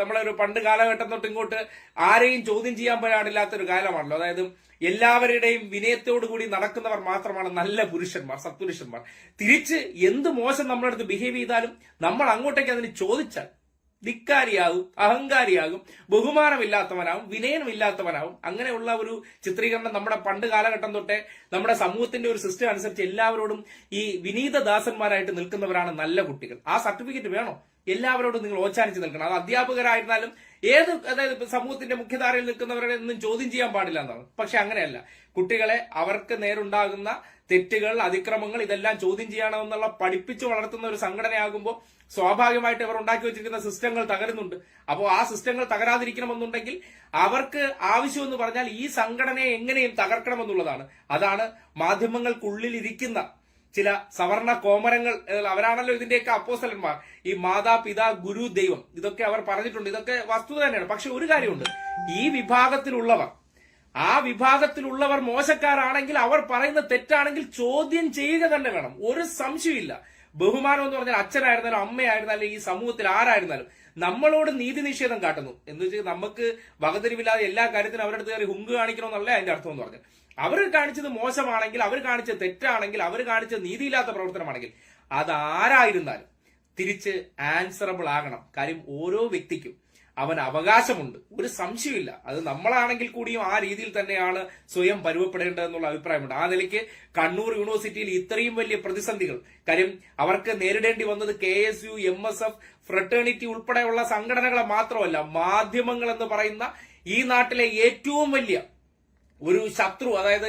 A: നമ്മളൊരു പണ്ട് കാലഘട്ടം തൊട്ട് ഇങ്ങോട്ട് ആരെയും ചോദ്യം ചെയ്യാൻ പാടില്ലാത്തൊരു കാലമാണല്ലോ. അതായത് എല്ലാവരുടെയും വിനയത്തോടു കൂടി നടക്കുന്നവർ മാത്രമാണ് നല്ല പുരുഷന്മാർ സത്പുരുഷന്മാർ. തിരിച്ച് എന്ത് മോശം നമ്മുടെ അടുത്ത് ബിഹേവ് ചെയ്താലും നമ്മൾ അങ്ങോട്ടേക്ക് അതിന് ചോദിച്ചാൽ ധിക്കാരിയാകും അഹങ്കാരിയാകും ബഹുമാനമില്ലാത്തവനാവും വിനയനമില്ലാത്തവനാവും അങ്ങനെയുള്ള ഒരു ചിത്രീകരണം നമ്മുടെ പണ്ട് കാലഘട്ടം തൊട്ടേ നമ്മുടെ സമൂഹത്തിന്റെ ഒരു സിസ്റ്റം അനുസരിച്ച് എല്ലാവരോടും ഈ വിനീതദാസന്മാരായിട്ട് നിൽക്കുന്നവരാണ് നല്ല കുട്ടികൾ. ആ സർട്ടിഫിക്കറ്റ് വേണോ? എല്ലാവരോടും നിങ്ങൾ ഓച്ചാനിച്ച് നിൽക്കണം. അത് അധ്യാപകരായിരുന്നാലും ഏത് അതായത് സമൂഹത്തിന്റെ മുഖ്യധാരയിൽ നിൽക്കുന്നവരുടെ ഒന്നും ചോദ്യം ചെയ്യാൻ പാടില്ല എന്നാണ്. പക്ഷെ അങ്ങനെയല്ല. കുട്ടികളെ അവർക്ക് നേരുണ്ടാകുന്ന തെറ്റുകൾ അതിക്രമങ്ങൾ ഇതെല്ലാം ചോദ്യം ചെയ്യണമെന്നുള്ള പഠിപ്പിച്ചു വളർത്തുന്ന ഒരു സംഘടനയാകുമ്പോൾ സ്വാഭാവികമായിട്ട് ഇവർ ഉണ്ടാക്കി വെച്ചിരിക്കുന്ന സിസ്റ്റങ്ങൾ തകരുന്നുണ്ട്. അപ്പോൾ ആ സിസ്റ്റങ്ങൾ തകരാതിരിക്കണമെന്നുണ്ടെങ്കിൽ അവർക്ക് ആവശ്യമെന്ന് പറഞ്ഞാൽ ഈ സംഘടനയെ എങ്ങനെയും തകർക്കണമെന്നുള്ളതാണ്. അതാണ് മാധ്യമങ്ങൾക്കുള്ളിൽ ഇരിക്കുന്ന ചില സവർണ കോമരങ്ങൾ അവരാണല്ലോ ഇതിന്റെയൊക്കെ അപ്പോസലന്മാർ ഈ മാതാ പിതാ ഗുരു ദൈവം. ഇതൊക്കെ അവർ പറഞ്ഞിട്ടുണ്ട്. ഇതൊക്കെ വസ്തുത തന്നെയാണ്. പക്ഷെ ഒരു കാര്യമുണ്ട്. ഈ വിഭാഗത്തിലുള്ളവർ ആ വിഭാഗത്തിലുള്ളവർ മോശക്കാരാണെങ്കിൽ അവർ പറയുന്ന തെറ്റാണെങ്കിൽ ചോദ്യം ചെയ്യുക തന്നെ വേണം. ഒരു സംശയമില്ല ബഹുമാനം എന്ന് പറഞ്ഞാൽ അച്ഛനായിരുന്നാലും അമ്മയായിരുന്നാലും ഈ സമൂഹത്തിൽ ആരായിരുന്നാലും നമ്മളോട് നീതി നിഷേധം കാട്ടുന്നു. എന്ന് വെച്ചാൽ നമുക്ക് വകതിരിവില്ലാതെ എല്ലാ കാര്യത്തിനും അവരുടെ അടുത്ത് കയറി ഹുങ്ക് കാണിക്കണമെന്നല്ല അതിന്റെ അർത്ഥം എന്ന് പറഞ്ഞു അവർ കാണിച്ചത് മോശമാണെങ്കിൽ അവർ കാണിച്ച തെറ്റാണെങ്കിൽ അവർ കാണിച്ച നീതിയില്ലാത്ത പ്രവർത്തനമാണെങ്കിൽ അതാരായിരുന്നാലും തിരിച്ച് ആൻസറബിൾ ആകണം. കാര്യം ഓരോ വ്യക്തിക്കും അവൻ അവകാശമുണ്ട്. ഒരു സംശയമില്ല അത് നമ്മളാണെങ്കിൽ കൂടിയും ആ രീതിയിൽ തന്നെയാണ് സ്വയം പരുവപ്പെടേണ്ടതെന്നുള്ള അഭിപ്രായമുണ്ട്. ആ നിലയ്ക്ക് കണ്ണൂർ യൂണിവേഴ്സിറ്റിയിൽ ഇത്രയും വലിയ പ്രതിസന്ധികൾ. കാര്യം അവർക്ക് നേരിടേണ്ടി വന്നത് K S U M S F fraternity ഉൾപ്പെടെയുള്ള സംഘടനകളെ മാത്രമല്ല മാധ്യമങ്ങൾ എന്ന് പറയുന്ന ഈ നാട്ടിലെ ഏറ്റവും വലിയ ഒരു ശത്രു അതായത്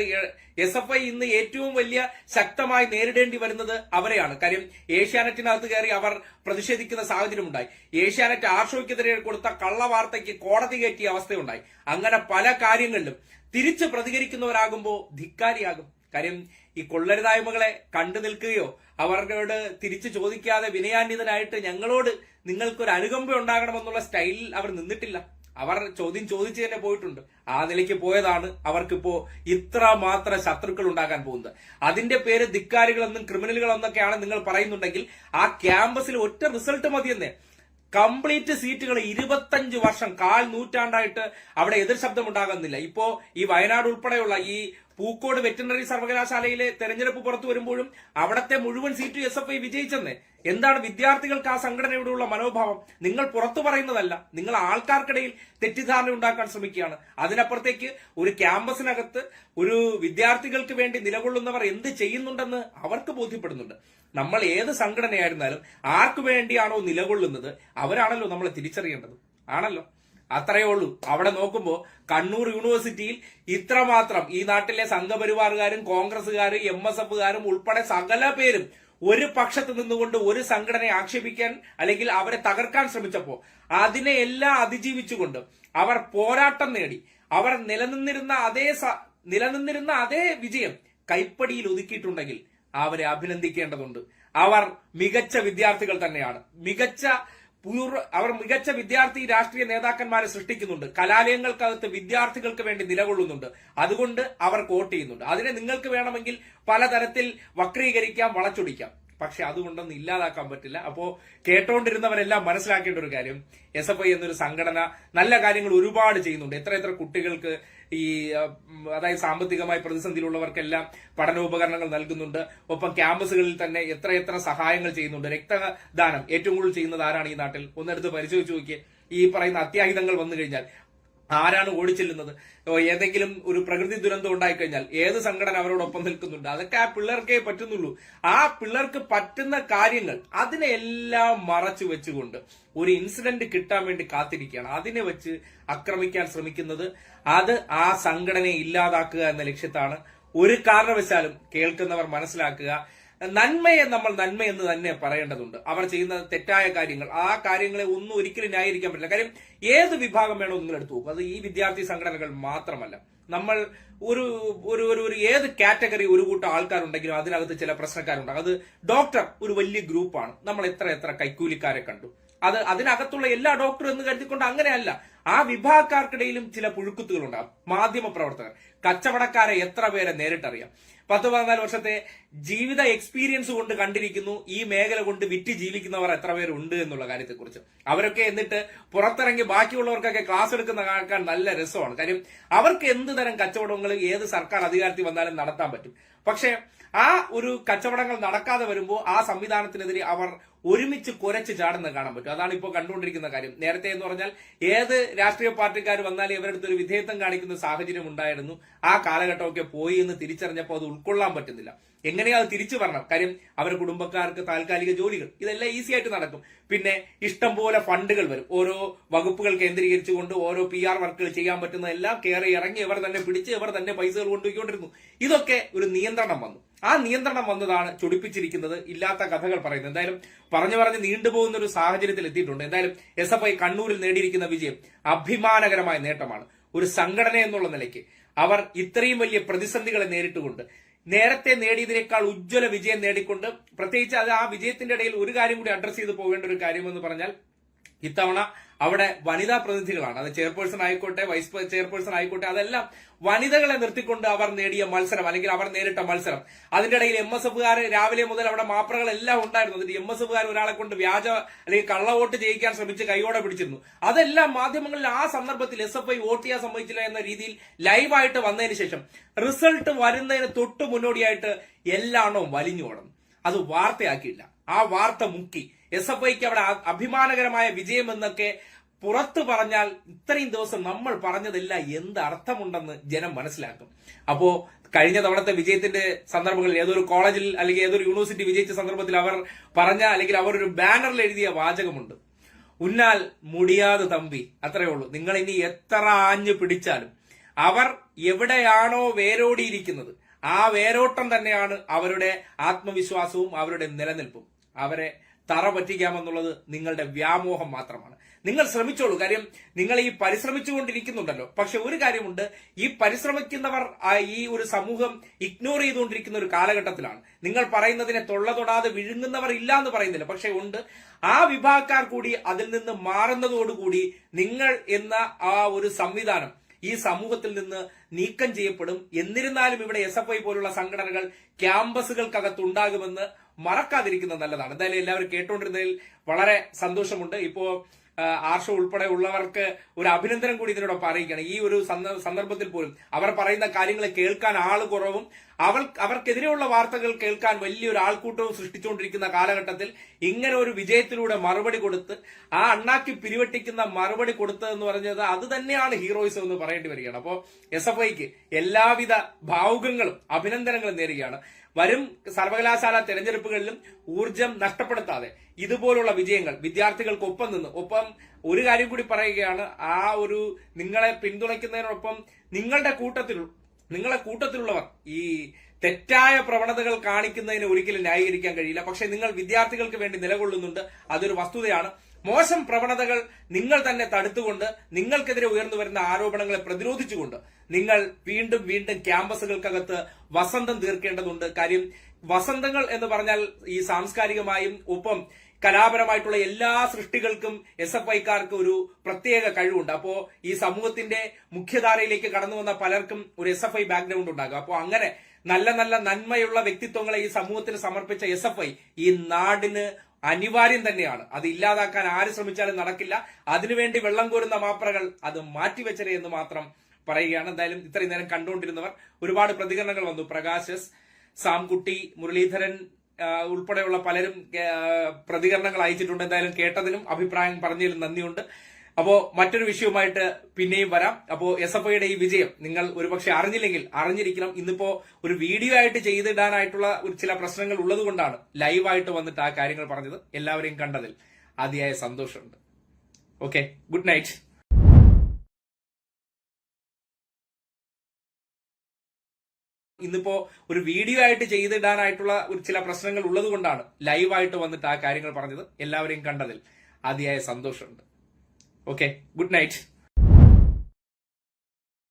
A: എസ് എഫ് ഐ ഇന്ന് ഏറ്റവും വലിയ ശക്തമായി നേരിടേണ്ടി വരുന്നത് അവരെയാണ്. കാര്യം ഏഷ്യാനെറ്റിനകത്ത് കയറി അവർ പ്രതിഷേധിക്കുന്ന സാഹചര്യമുണ്ടായി. ഏഷ്യാനെറ്റ് ആർഷോയ്ക്കെതിരെ കൊടുത്ത കള്ളവാർത്തയ്ക്ക് കോടതി കയറ്റിയ അവസ്ഥയുണ്ടായി. അങ്ങനെ പല കാര്യങ്ങളിലും തിരിച്ച് പ്രതികരിക്കുന്നവരാകുമ്പോൾ ധിക്കാരിയാകും. കാര്യം ഈ കൊള്ളരുതായ്മകളെ കണ്ടു നിൽക്കുകയോ അവരോട് തിരിച്ചു ചോദിക്കാതെ വിനയാന്വിതനായിട്ട് ഞങ്ങളോട് നിങ്ങൾക്കൊരു അനുകമ്പ ഉണ്ടാകണമെന്നുള്ള സ്റ്റൈലിൽ അവർ നിന്നിട്ടില്ല. അവർ ചോദ്യം ചോദിച്ചു തന്നെ പോയിട്ടുണ്ട്. ആ നിലയ്ക്ക് പോയതാണ് അവർക്കിപ്പോ ഇത്ര മാത്രം ശത്രുക്കൾ ഉണ്ടാകാൻ പോകുന്നത്. അതിന്റെ പേര് ധിക്കാരികളെന്നും ക്രിമിനലുകളെന്നൊക്കെയാണ് നിങ്ങൾ പറയുന്നുണ്ടെങ്കിൽ ആ ക്യാമ്പസിൽ ഒറ്റ റിസൾട്ട് മതിയെന്നേ. കംപ്ലീറ്റ് സീറ്റുകൾ ഇരുപത്തഞ്ച് വർഷം കാൽ നൂറ്റാണ്ടായിട്ട് അവിടെ എതിർ ശബ്ദം ഉണ്ടാകുന്നില്ല ഇപ്പോ ഈ വയനാട് ഉൾപ്പെടെയുള്ള ഈ പൂക്കോട് വെറ്റിനറി സർവകലാശാലയിലെ തെരഞ്ഞെടുപ്പ് പുറത്തു വരുമ്പോഴും അവിടത്തെ മുഴുവൻ സീറ്റ് എസ് എഫ് ഐ വിജയിച്ചെന്ന് എന്താണ് വിദ്യാർത്ഥികൾക്ക് ആ സംഘടനയോടുള്ള മനോഭാവം? നിങ്ങൾ പുറത്തു പറയുന്നതല്ല. നിങ്ങൾ ആൾക്കാർക്കിടയിൽ തെറ്റിദ്ധാരണ ഉണ്ടാക്കാൻ ശ്രമിക്കുകയാണ്. അതിനപ്പുറത്തേക്ക് ഒരു ക്യാമ്പസിനകത്ത് ഒരു വിദ്യാർത്ഥികൾക്ക് വേണ്ടി നിലകൊള്ളുന്നവർ എന്ത് ചെയ്യുന്നുണ്ടെന്ന് അവർക്ക് ബോധ്യപ്പെടുന്നുണ്ട്. നമ്മൾ ഏത് സംഘടനയായിരുന്നാലും ആർക്കു വേണ്ടിയാണോ നിലകൊള്ളുന്നത് അവരാണല്ലോ നമ്മളെ തിരിച്ചറിയേണ്ടത്. ആണല്ലോ? അത്രയേ ഉള്ളൂ. അവിടെ നോക്കുമ്പോൾ കണ്ണൂർ യൂണിവേഴ്സിറ്റിയിൽ ഇത്രമാത്രം ഈ നാട്ടിലെ സംഘപരിവാറുകാരും കോൺഗ്രസുകാരും എം എസ് എഫുകാരും ഉൾപ്പെടെ സകല പേരും ഒരു പക്ഷത്ത് നിന്നുകൊണ്ട് ഒരു സംഘടനയെ ആക്ഷേപിക്കാൻ അല്ലെങ്കിൽ അവരെ തകർക്കാൻ ശ്രമിച്ചപ്പോൾ അതിനെ എല്ലാം അതിജീവിച്ചുകൊണ്ട് അവർ പോരാട്ടം നേടി. അവർ നിലനിന്നിരുന്ന അതേ നിലനിന്നിരുന്ന അതേ വിജയം കൈപ്പടിയിൽ ഒതുക്കിയിട്ടുണ്ടെങ്കിൽ അവരെ അഭിനന്ദിക്കേണ്ടതുണ്ട്. അവർ മികച്ച വിദ്യാർത്ഥികൾ തന്നെയാണ്. മികച്ച അവർ മികച്ച വിദ്യാർത്ഥി രാഷ്ട്രീയ നേതാക്കന്മാരെ സൃഷ്ടിക്കുന്നുണ്ട്. കലാലയങ്ങൾക്കകത്ത് വിദ്യാർത്ഥികൾക്ക് വേണ്ടി നിലകൊള്ളുന്നുണ്ട്. അതുകൊണ്ട് അവർ വോട്ട് ചെയ്യുന്നുണ്ട്. അതിനെ നിങ്ങൾക്ക് വേണമെങ്കിൽ പലതരത്തിൽ വക്രീകരിക്കാം വളച്ചൊടിക്കാം. പക്ഷെ അതുകൊണ്ടൊന്നും ഇല്ലാതാക്കാൻ പറ്റില്ല. അപ്പോ കേട്ടോണ്ടിരുന്നവരെല്ലാം മനസ്സിലാക്കേണ്ട ഒരു കാര്യം എസ് എഫ് ഐ എന്നൊരു സംഘടന നല്ല കാര്യങ്ങൾ ഒരുപാട് ചെയ്യുന്നുണ്ട്. എത്ര എത്ര കുട്ടികൾക്ക് ഈ അതായത് സാമ്പത്തികമായി പ്രതിസന്ധിയിലുള്ളവർക്കെല്ലാം പഠനോപകരണങ്ങൾ നൽകുന്നുണ്ട്. ഒപ്പം ക്യാമ്പസുകളിൽ തന്നെ എത്രയെത്ര എത്ര സഹായങ്ങൾ ചെയ്യുന്നുണ്ട്. രക്തദാനം ഏറ്റവും കൂടുതൽ ചെയ്യുന്നത് ആരാണ് ഈ നാട്ടിൽ? ഒന്നെടുത്ത് പരിശോധിച്ച് നോക്കിയേ. ഈ പറയുന്ന അത്യാഹിതങ്ങൾ വന്നു കഴിഞ്ഞാൽ ആരാണ് ഓടിച്ചെല്ലുന്നത് ഏതെങ്കിലും ഒരു പ്രകൃതി ദുരന്തം ഉണ്ടായിക്കഴിഞ്ഞാൽ ഏത് സംഘടന അവരോടൊപ്പം നിൽക്കുന്നുണ്ട്? അതൊക്കെ ആ പിള്ളേർക്കേ പറ്റുന്നുള്ളൂ. ആ പിള്ളേർക്ക് പറ്റുന്ന കാര്യങ്ങൾ അതിനെല്ലാം മറച്ചു വെച്ചുകൊണ്ട് ഒരു ഇൻസിഡന്റ് കിട്ടാൻ വേണ്ടി കാത്തിരിക്കുകയാണ്. അതിനെ വെച്ച് ആക്രമിക്കാൻ ശ്രമിക്കുന്നത് അത് ആ സംഘടനയെ ഇല്ലാതാക്കുക എന്ന ലക്ഷ്യത്താണ്. ഒരു കാരണവശാലും കേൾക്കുന്നവർ മനസ്സിലാക്കുക നന്മയെ നമ്മൾ നന്മ എന്ന് തന്നെ പറയേണ്ടതുണ്ട്. അവർ ചെയ്യുന്ന തെറ്റായ കാര്യങ്ങൾ ആ കാര്യങ്ങളെ ഒന്നും ഒരിക്കലും ന്യായീകരിക്കാൻ പറ്റില്ല. കാര്യം ഏത് വിഭാഗം വേണോ നിങ്ങൾ എടുത്തു നോക്കും. അത് ഈ വിദ്യാർത്ഥി സംഘടനകൾ മാത്രമല്ല. നമ്മൾ ഒരു ഒരു ഒരു ഒരു ഏത് കാറ്റഗറി ഒരു കൂട്ടം ആൾക്കാരുണ്ടെങ്കിലും അതിനകത്ത് ചില പ്രശ്നക്കാരുണ്ടാകും അത് ഡോക്ടർ ഒരു വലിയ ഗ്രൂപ്പാണ്. നമ്മൾ എത്ര എത്ര കൈക്കൂലിക്കാരെ കണ്ടു. അത് അതിനകത്തുള്ള എല്ലാ ഡോക്ടറും എന്ന് കരുതിക്കൊണ്ട് അങ്ങനെയല്ല. ആ വിഭാഗക്കാർക്കിടയിലും ചില പുഴുക്കുത്തുകളുണ്ട്. മാധ്യമ പ്രവർത്തകർ. കച്ചവടക്കാരെ എത്ര പേരെ നേരിട്ടറിയാം. പത്ത് പതിനാല് വർഷത്തെ ജീവിത എക്സ്പീരിയൻസ് കൊണ്ട് കണ്ടിരിക്കുന്നു. ഈ മേഖല കൊണ്ട് വിറ്റ് ജീവിക്കുന്നവർ എത്ര പേരുണ്ട് എന്നുള്ള കാര്യത്തെക്കുറിച്ച്. അവരൊക്കെ എന്നിട്ട് പുറത്തിറങ്ങി ബാക്കിയുള്ളവർക്കൊക്കെ ക്ലാസ് എടുക്കുന്ന കേൾക്കാൻ നല്ല രസമാണ്. കാര്യം അവർക്ക് എന്ത് തരം കച്ചവടങ്ങൾ ഏത് സർക്കാർ അധികാരത്തിൽ വന്നാലും നടത്താൻ പറ്റും. പക്ഷേ ആ ഒരു കച്ചവടങ്ങൾ നടക്കാതെ വരുമ്പോൾ ആ സംവിധാനത്തിനെതിരെ അവർ ഒരുമിച്ച് കുരച്ച് ചാടുന്ന കാണാൻ പറ്റും. അതാണ് ഇപ്പോൾ കണ്ടുകൊണ്ടിരിക്കുന്ന കാര്യം. നേരത്തെ എന്ന് പറഞ്ഞാൽ ഏത് രാഷ്ട്രീയ പാർട്ടിക്കാർ വന്നാലും ഇവരുടെ അടുത്തൊരു വിധേയത്വം കാണിക്കുന്ന സാഹചര്യം ഉണ്ടായിരുന്നു. ആ കാലഘട്ടമൊക്കെ പോയി എന്ന് തിരിച്ചറിഞ്ഞപ്പോൾ അത് ഉൾക്കൊള്ളാൻ പറ്റുന്നില്ല. എങ്ങനെയാ അത് തിരിച്ചു വരണം? കാര്യം അവരുടെ കുടുംബക്കാർക്ക് താൽക്കാലിക ജോലികൾ ഇതെല്ലാം ഈസി ആയിട്ട് നടക്കും. പിന്നെ ഇഷ്ടം പോലെ ഫണ്ടുകൾ വരും. ഓരോ വകുപ്പുകൾ കേന്ദ്രീകരിച്ചുകൊണ്ട് ഓരോ പി ആർ വർക്കുകൾ ചെയ്യാൻ പറ്റുന്ന എല്ലാം കയറി ഇറങ്ങി ഇവർ തന്നെ പിടിച്ച് ഇവർ തന്നെ പൈസകൾ കൊണ്ടുപോയിക്കൊണ്ടിരുന്നു. ഇതൊക്കെ ഒരു നിയന്ത്രണം വന്നു. ആ നിയന്ത്രണം വന്നതാണ് ചൊടിപ്പിച്ചിരിക്കുന്നത് ഇല്ലാത്ത കഥകൾ പറയുന്നത്. എന്തായാലും പറഞ്ഞു പറഞ്ഞ് നീണ്ടുപോകുന്ന ഒരു സാഹചര്യത്തിൽ എത്തിയിട്ടുണ്ട്. എന്തായാലും എസ് എഫ് ഐ കണ്ണൂരിൽ നേടിയിരിക്കുന്ന വിജയം അഭിമാനകരമായ നേട്ടമാണ്. ഒരു സംഘടന എന്നുള്ള നിലയ്ക്ക് അവർ ഇത്രയും വലിയ പ്രതിസന്ധികളെ നേരിട്ടുകൊണ്ട് നേരത്തെ നേടിയതിനേക്കാൾ ഉജ്ജ്വല വിജയം നേടിക്കൊണ്ട് പ്രത്യേകിച്ച് അത് ആ വിജയത്തിന്റെ ഇടയിൽ ഒരു കാര്യം കൂടി അഡ്രസ് ചെയ്ത് പോകേണ്ട ഒരു കാര്യമെന്ന് പറഞ്ഞാൽ ഇത്തവണ അവിടെ വനിതാ പ്രതിനിധികളാണ്. അത് ചെയർപേഴ്സൺ ആയിക്കോട്ടെ വൈസ് ചെയർപേഴ്സൺ ആയിക്കോട്ടെ അതെല്ലാം വനിതകളെ നിർത്തിക്കൊണ്ട് അവർ നേടിയ മത്സരം അല്ലെങ്കിൽ അവർ നേരിട്ട മത്സരം. അതിന്റെ ഇടയിൽ എം എസ് എഫുകാർ രാവിലെ മുതൽ അവിടെ മാപ്രകൾ എല്ലാം ഉണ്ടായിരുന്നു. എന്നിട്ട് എം എസ് എഫുകാർ ഒരാളെ കൊണ്ട് വ്യാജ അല്ലെങ്കിൽ കള്ളവോട്ട് ചെയ്യിക്കാൻ ശ്രമിച്ച് കൈയോടെ പിടിച്ചിരുന്നു. അതെല്ലാം മാധ്യമങ്ങളിൽ ആ സന്ദർഭത്തിൽ എസ് എഫ് ഐ വോട്ട് ചെയ്യാൻ സമ്മതിച്ചില്ല എന്ന രീതിയിൽ ലൈവായിട്ട് വന്നതിന് ശേഷം റിസൾട്ട് വരുന്നതിന് തൊട്ട് മുന്നോടിയായിട്ട് എല്ലാണോ വലിഞ്ഞു അത് വാർത്തയാക്കിയില്ല. ആ വാർത്ത മുക്കി. എസ് എഫ് ഐക്ക് അവിടെ അഭിമാനകരമായ വിജയം എന്നൊക്കെ പുറത്തു പറഞ്ഞാൽ ഇത്രയും ദിവസം നമ്മൾ പറഞ്ഞതില്ല എന്ത് അർത്ഥമുണ്ടെന്ന് ജനം മനസ്സിലാക്കും. അപ്പോ കഴിഞ്ഞ തവണത്തെ വിജയത്തിന്റെ സന്ദർഭങ്ങളിൽ ഏതൊരു കോളേജിൽ അല്ലെങ്കിൽ ഏതൊരു യൂണിവേഴ്സിറ്റി വിജയിച്ച സന്ദർഭത്തിൽ അവർ പറഞ്ഞ അല്ലെങ്കിൽ അവർ ഒരു ബാനറിൽ എഴുതിയ വാചകമുണ്ട്. ഉന്നാൽ മുടിയാതെ തമ്പി അത്രയേ ഉള്ളൂ. നിങ്ങൾ ഇനി എത്ര ആഞ്ഞു പിടിച്ചാലും അവർ എവിടെയാണോ വേരോടിയിരിക്കുന്നത് ആ വേരോട്ടം തന്നെയാണ് അവരുടെ ആത്മവിശ്വാസവും അവരുടെ നിലനിൽപ്പും. അവരെ തറ പറ്റിക്കാമെന്നുള്ളത് നിങ്ങളുടെ വ്യാമോഹം മാത്രമാണ്. നിങ്ങൾ ശ്രമിച്ചോളൂ. കാര്യം നിങ്ങൾ ഈ പരിശ്രമിച്ചുകൊണ്ടിരിക്കുന്നുണ്ടല്ലോ. പക്ഷെ ഒരു കാര്യമുണ്ട്. ഈ പരിശ്രമിക്കുന്നവർ ഈ ഒരു സമൂഹം ഇഗ്നോർ ചെയ്തുകൊണ്ടിരിക്കുന്ന ഒരു കാലഘട്ടത്തിലാണ്. നിങ്ങൾ പറയുന്നതിനെ തൊള്ള തൊടാതെ വിഴുങ്ങുന്നവർ ഇല്ല എന്ന് പറയുന്നില്ല. പക്ഷെ ഉണ്ട്. ആ വിഭാഗക്കാർ കൂടി അതിൽ നിന്ന് മാറുന്നതോടുകൂടി നിങ്ങൾ എന്ന ആ ഒരു സംവിധാനം ഈ സമൂഹത്തിൽ നിന്ന് നീക്കം ചെയ്യപ്പെടും. എന്നിരുന്നാലും ഇവിടെ എസ് എഫ് ഐ പോലുള്ള സംഘടനകൾ ക്യാമ്പസുകൾക്കകത്ത് ഉണ്ടാകുമെന്ന് മറക്കാതിരിക്കുന്നത് നല്ലതാണ്. എന്തായാലും എല്ലാവരും കേട്ടുകൊണ്ടിരുന്നതിൽ വളരെ സന്തോഷമുണ്ട്. ഇപ്പോ ആർഷ ഉൾപ്പെടെ ഉള്ളവർക്ക് ഒരു അഭിനന്ദനം കൂടി ഇതിനോടൊപ്പം അറിയിക്കണം ഈ ഒരു സന്ദർഭത്തിൽ പോലും അവർ പറയുന്ന കാര്യങ്ങൾ കേൾക്കാൻ ആൾ കുറവും. അവൾ അവർക്കെതിരെയുള്ള വാർത്തകൾ കേൾക്കാൻ വലിയൊരു ആൾക്കൂട്ടവും സൃഷ്ടിച്ചുകൊണ്ടിരിക്കുന്ന കാലഘട്ടത്തിൽ ഇങ്ങനെ ഒരു വിജയത്തിലൂടെ മറുപടി കൊടുത്ത് ആ അണ്ണാക്കി പിരിവെട്ടിക്കുന്ന മറുപടി കൊടുത്തതെന്ന് പറഞ്ഞത് അത് തന്നെയാണ് ഹീറോയിസം എന്ന് പറയേണ്ടി വരികയാണ്. അപ്പോൾ എസ് എഫ് ഐക്ക് എല്ലാവിധ ഭാവുകങ്ങളും അഭിനന്ദനങ്ങളും നേരുകയാണ്. വരും സർവകലാശാല തെരഞ്ഞെടുപ്പുകളിലും ഊർജം നഷ്ടപ്പെടുത്താതെ ഇതുപോലുള്ള വിജയങ്ങൾ വിദ്യാർത്ഥികൾക്ക് ഒപ്പം നിന്ന് ഒപ്പം ഒരു കാര്യം കൂടി പറയുകയാണ് ആ ഒരു നിങ്ങളെ പിന്തുണയ്ക്കുന്നതിനൊപ്പം നിങ്ങളുടെ കൂട്ടത്തിൽ നിങ്ങളെ കൂട്ടത്തിലുള്ളവർ ഈ തെറ്റായ പ്രവണതകൾ കാണിക്കുന്നതിന് ഒരിക്കലും ന്യായീകരിക്കാൻ കഴിയില്ല. പക്ഷെ നിങ്ങൾ വിദ്യാർത്ഥികൾക്ക് വേണ്ടി നിലകൊള്ളുന്നുണ്ട്. അതൊരു വസ്തുതയാണ്. മോശം പ്രവണതകൾ നിങ്ങൾ തന്നെ തടുത്തുകൊണ്ട് നിങ്ങൾക്കെതിരെ ഉയർന്നു വരുന്ന ആരോപണങ്ങളെ പ്രതിരോധിച്ചുകൊണ്ട് നിങ്ങൾ വീണ്ടും വീണ്ടും ക്യാമ്പസുകൾക്കകത്ത് വസന്തം തീർക്കേണ്ടതുണ്ട്. കാര്യം വസന്തങ്ങൾ എന്ന് പറഞ്ഞാൽ ഈ സാംസ്കാരികമായും ഒപ്പം കലാപരമായിട്ടുള്ള എല്ലാ സൃഷ്ടികൾക്കും എസ് എഫ് ഐക്കാർക്ക് ഒരു പ്രത്യേക കഴിവുണ്ട്. അപ്പോ ഈ സമൂഹത്തിന്റെ മുഖ്യധാരയിലേക്ക് കടന്നു വന്ന പലർക്കും ഒരു എസ് എഫ് ഐ ബാക്ക്ഗ്രൗണ്ട് ഉണ്ടാകും. അപ്പോൾ അങ്ങനെ നല്ല നല്ല നന്മയുള്ള വ്യക്തിത്വങ്ങളെ ഈ സമൂഹത്തിന് സമർപ്പിച്ച എസ് എഫ് ഐ ഈ നാടിന് അനിവാര്യം തന്നെയാണ്. അത് ഇല്ലാതാക്കാൻ ആര് ശ്രമിച്ചാലും നടക്കില്ല. അതിനുവേണ്ടി വെള്ളം കോരുന്ന മാപ്രകൾ അത് മാറ്റിവെച്ചരേ എന്ന് മാത്രം പറയുകയാണ്. എന്തായാലും ഇത്രയും നേരം കണ്ടുകൊണ്ടിരുന്നവർ ഒരുപാട് പ്രതികരണങ്ങൾ വന്നു. പ്രകാശസ് സാംകുട്ടി മുരളീധരൻ ഉൾപ്പെടെയുള്ള പലരും പ്രതികരണങ്ങൾ അയച്ചിട്ടുണ്ട്. എന്തായാലും കേട്ടതിനും അഭിപ്രായം പറഞ്ഞതിലും നന്ദിയുണ്ട്. അപ്പോ മറ്റൊരു വിഷയവുമായിട്ട് പിന്നെയും വരാം. അപ്പോ എസ് എഫ് ഐയുടെ ഈ വിജയം നിങ്ങൾ ഒരുപക്ഷെ അറിഞ്ഞില്ലെങ്കിൽ അറിഞ്ഞിരിക്കണം. ഇന്നിപ്പോ ഒരു വീഡിയോ ആയിട്ട് ചെയ്തിടാനായിട്ടുള്ള ചില പ്രശ്നങ്ങൾ ഉള്ളതുകൊണ്ടാണ് ലൈവായിട്ട് വന്നിട്ട് ആ കാര്യങ്ങൾ പറഞ്ഞത്. എല്ലാവരെയും കണ്ടതിൽ അതിയായ സന്തോഷമുണ്ട്. ഓക്കെ ഗുഡ് നൈറ്റ് ഇന്നിപ്പോ ഒരു വീഡിയോ ആയിട്ട് ചില പ്രശ്നങ്ങൾ ഉള്ളതുകൊണ്ടാണ് ലൈവായിട്ട് വന്നിട്ട് ആ കാര്യങ്ങൾ കണ്ടതിൽ സന്തോഷമുണ്ട്. Okay good night